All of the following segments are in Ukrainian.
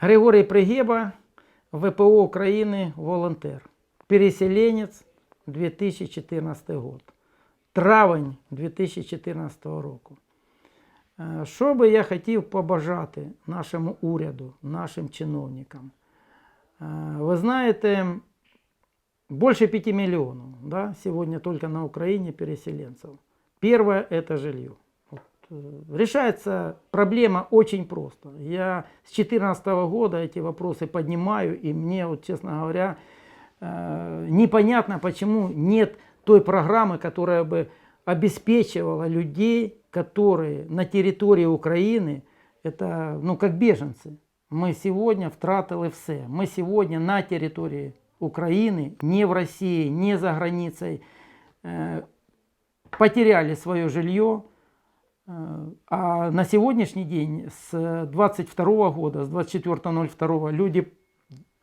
Григорій Пригеба, ВПО України, волонтер. Переселенець 2014 год. Травень 2014 року. Що би я хотів побажати нашому уряду, нашим чиновникам? Ви знаєте, больше 5 миллионов да, сегодня только на Украине переселенцев. Первое – это жилье. Э, решается проблема очень просто. Я с 2014 года эти вопросы поднимаю, и мне, вот, честно говоря, э, непонятно, почему нет той программы, которая бы обеспечивала людей, которые на территории Украины, это ну, как беженцы. Мы сегодня втратили все. Мы сегодня на территории Украины, не в России, не за границей, э, потеряли свое жилье. А на сегодняшний день, с 22 года, с 24.02, люди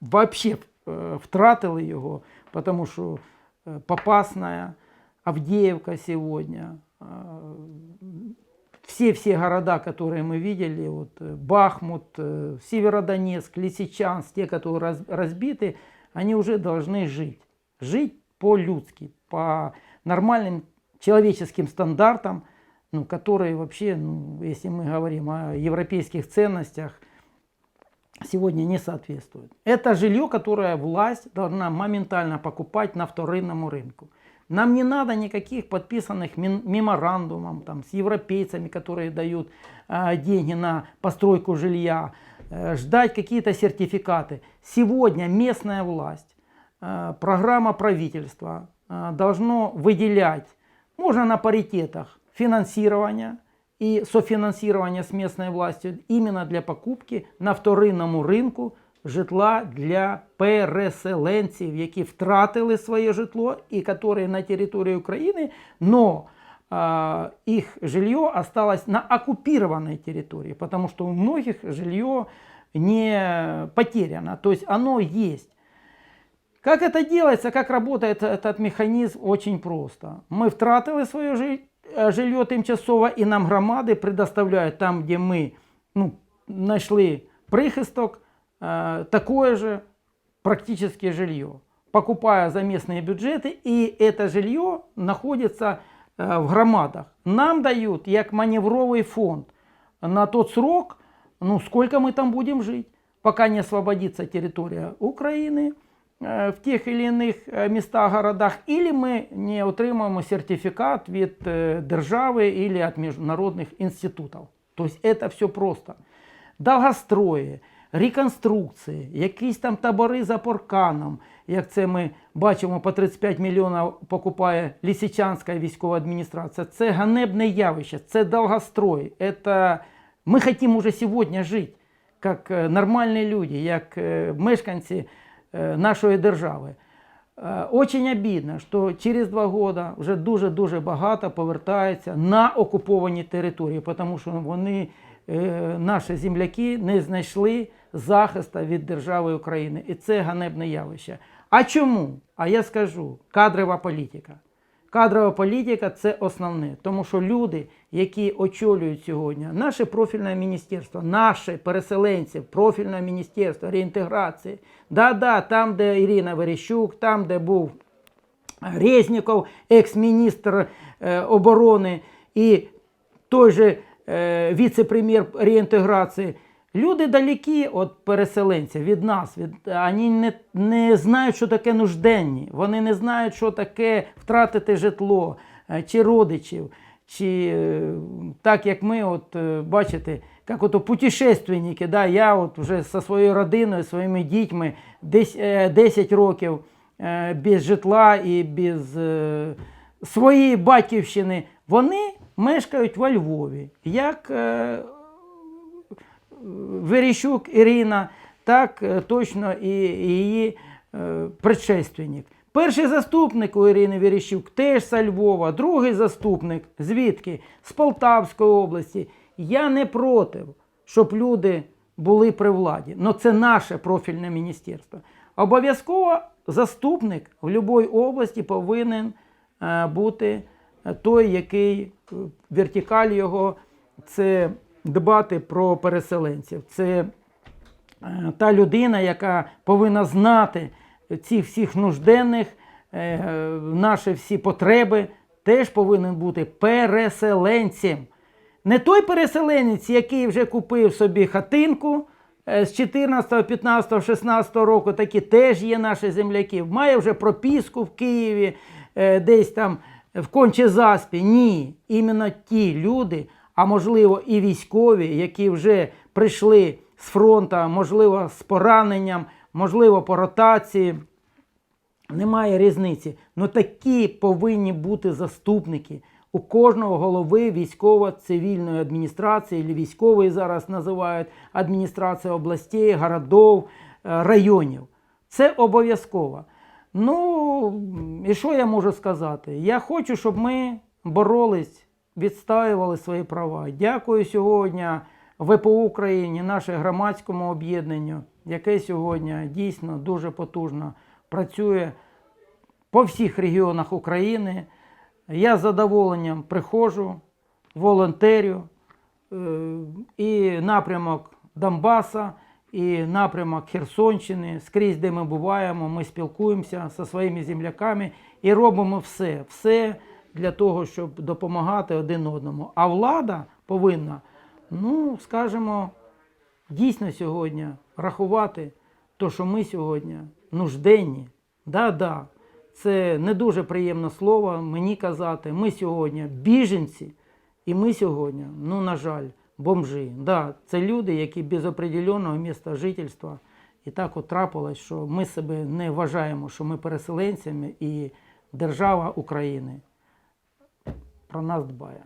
вообще э, втратили його, потому что э, Попасная, Авдеевка сегодня, э, все-все города, которые мы видели, вот Бахмут, Северодонецк, Лисичанск, те, которые раз- разбиты, они уже должны жить. Жить по-людски, по нормальным человеческим стандартам, ну, которые вообще, ну, если мы говорим о европейских ценностях, сегодня не соответствуют. Это жилье, которое власть должна моментально покупать на вторинному рынку. Нам не надо никаких подписанных меморандумов там, с европейцами, которые дают а, деньги на постройку жилья, э, ждать какие-то сертификаты. Сегодня местная власть, э, программа правительства э, должно выделять, можно на паритетах, финансирование и софинансирование с местной властью именно для покупки на вторинному ринку житла для переселенців, які втратили своє житло і які на території України, но а, их жилье осталось на оккупированной территории, потому что у многих жилье не потеряно, то есть оно есть. Как это делается, как работает этот механизм, очень просто. Мы втратили своє жи- е, жилье тимчасово, і нам громади предоставляють там, де ми ну, знайшли прихисток, э, такое же практически жилье, покупая за местные бюджеты, и это жилье находится э, в громадах. Нам дают як маневровый фонд на тот срок, ну сколько мы там будем жить, пока не освободится территория Украины э, в тех или иных э, местах, городах, или ми не отримаємо сертифікат від е, держави или від міжнародних інститутів. Тобто це все просто. Довгострої, реконструкції, якісь там табори за парканом, як це ми бачимо, по 35 мільйонів покупає Лисичанська військова адміністрація. Це ганебне явище, це довгострой. Это... Ми хочемо уже сьогодні жити як е, нормальні люди, як е, мешканці е, нашої держави. Е, Очень обідно, що через два роки вже дуже-дуже багато повертається на окуповані території, тому що вони, е, наші земляки, не знайшли захисту від держави України. І це ганебне явище. А чому? А я скажу, кадрова політика. Кадрова політика це основне, тому що люди, які очолюють сьогодні наше профільне міністерство, наше переселенці, профільне міністерство реінтеграції, да-да, там, де Ірина Верещук, там, де був Резніков, екс-міністр е, оборони, і той же е, віце-прем'єр реінтеграції. Люди далекі від переселенців, від нас. Від, вони не, не знають, що таке нужденні. Вони не знають, що таке втратити житло е, чи родичів. Чи е, так як ми, от е, бачите, як ото путешественники, да, я от вже зі своєю родиною, своїми дітьми десь е, 10 років без житла і без своєї батьківщини, вони мешкають во Львові. Як Верещук Ірина, так е, точно і її е, предшественник. Перший заступник у Ірини Верещук теж з Львова, другий заступник звідки? З Полтавської області. Я не проти, щоб люди були при владі. але це наше профільне міністерство. Обов'язково заступник в будь-якій області повинен е, бути той, який вертикаль його це дбати про переселенців. Це е, та людина, яка повинна знати цих всіх нужденних, е, наші всі потреби, теж повинен бути переселенцем. Не той переселенець, який вже купив собі хатинку е, з 14, 15, 16 року, такі теж є наші земляки. Має вже прописку в Києві, десь там в Кончезаспі. Ні, іменно ті люди, а можливо і військові, які вже прийшли з фронту, можливо, з пораненням, можливо, по ротації. Немає різниці. Ну такі повинні бути заступники. У кожного голови військово-цивільної адміністрації, або військової зараз називають адміністрація областей, городов, е, районів. Це обов'язково. Ну, і що я можу сказати? Я хочу, щоб ми боролись, відстоювали свої права. Дякую сьогодні ВПУ Україні, нашому громадському об'єднанню, яке сьогодні дійсно дуже потужно працює по всіх регіонах України. Я з задоволенням приходжу, волонтерю е, і напрямок Донбаса, і напрямок Херсонщини, скрізь, де ми буваємо, ми спілкуємося зі своїми земляками і робимо все, все для того, щоб допомагати один одному. А влада повинна, ну, скажімо, дійсно сьогодні рахувати то, що ми сьогодні нужденні. Да-да, це не дуже приємне слово мені казати. Ми сьогодні біженці, і ми сьогодні, ну, на жаль, бомжі. Да, це люди, які без определеного місця жительства. І так от трапилось, що ми себе не вважаємо, що ми переселенцями, і держава України про нас дбає.